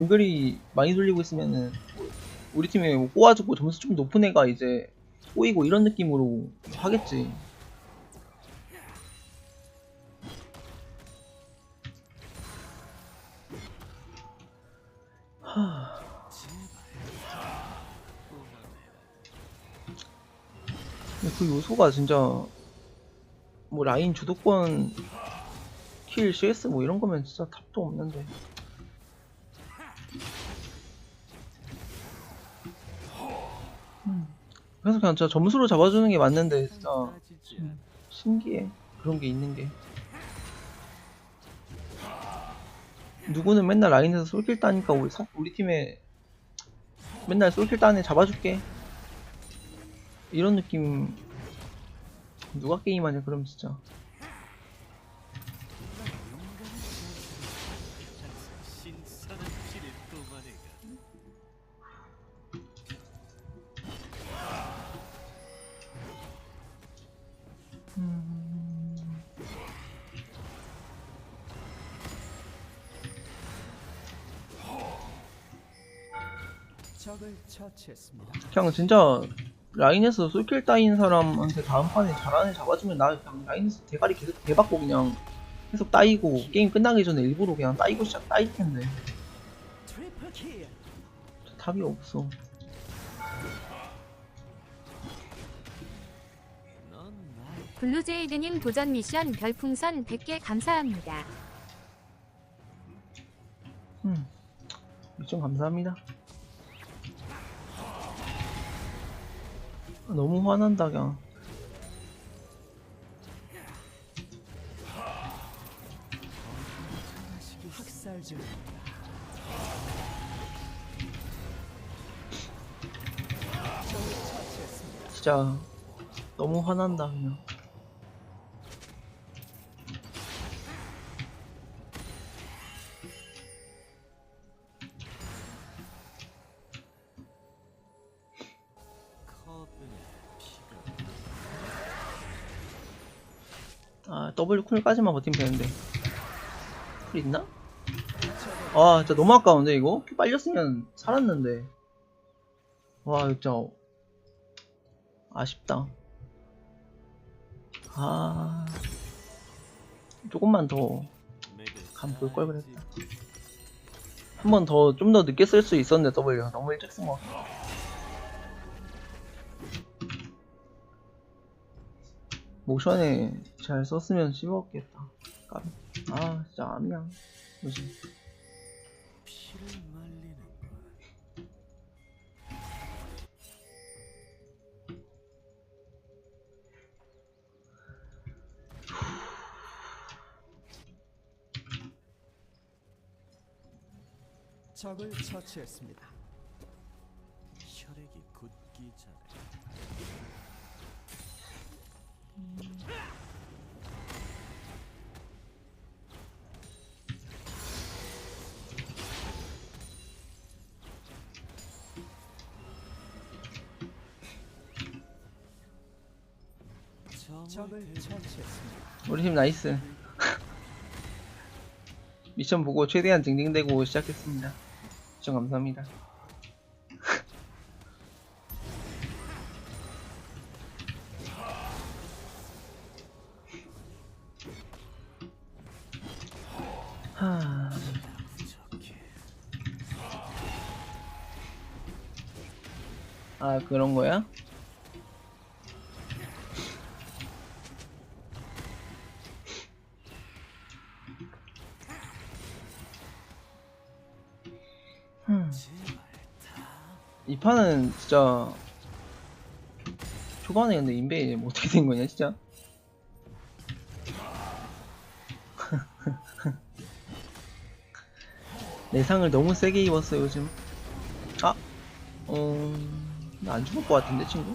정글이 많이 돌리고 있으면은 우리 팀에 뭐 꼬아주고 점수 좀 높은 애가 이제 꼬이고 이런 느낌으로 하겠지. 그 요소가 진짜 뭐 라인 주도권 킬 CS 뭐 이런 거면 진짜 탑도 없는데 그래서 그냥 진짜 점수로 잡아주는 게 맞는데 진짜. 좀 신기해. 그런 게 있는 게. 누구는 맨날 라인에서 솔킬 따니까 우리, 사- 우리 팀에 맨날 솔킬 따네 잡아줄게. 이런 느낌. 누가 게임하냐 그럼 진짜 적을 처치했습니다. 그냥 진짜 라인에서 솔킬 따인 사람한테 다음 판에 잘하는 애 잡아주면 나 그냥 라인에서 대가리 계속 대받고 그냥 계속 따이고 게임 끝나기 전에 일부러 그냥 따이고 시작 따일 텐데. 답이 없어 블루제이드님 도전 미션 별풍선 100개 감사합니다. 음 미션 감사합니다 너무 화난다 그냥. 진짜 너무 화난다 그냥 아 W 쿨까지만 버티면 되는데. 쿨 있나? 아 진짜 너무 아까운데 이거? 피 빨렸으면 살았는데. 와 진짜. 아쉽다. 아. 조금만 더 간 볼 걸 그랬다. 한 번 더 좀 더 늦게 쓸 수 있었는데 W. 너무 일찍 쓴것 같아. 모션에 잘 썼으면 씹었겠다. 아 진짜 암이야 걸 적을 처치했습니다. 혈액이 굳기 전에 우리 팀 나이스. 미션 보고 최대한 징징대고 시작했습니다. 시청 감사합니다. 아 그런 거야? 다이 판은 진짜 초반에 근데 인베이 뭐 어떻게 된 거냐 진짜? 내상을 너무 세게 입었어 요즘. 아 어... 나 안 죽을 것 같은데 친구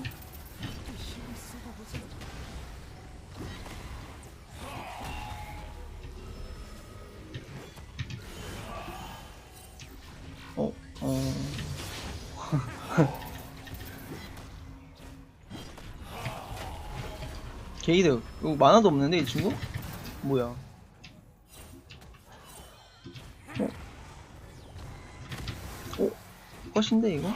어? 어... 게이드 이거 만화도 없는데 이 친구? 뭐야 어? 컷인데 이거?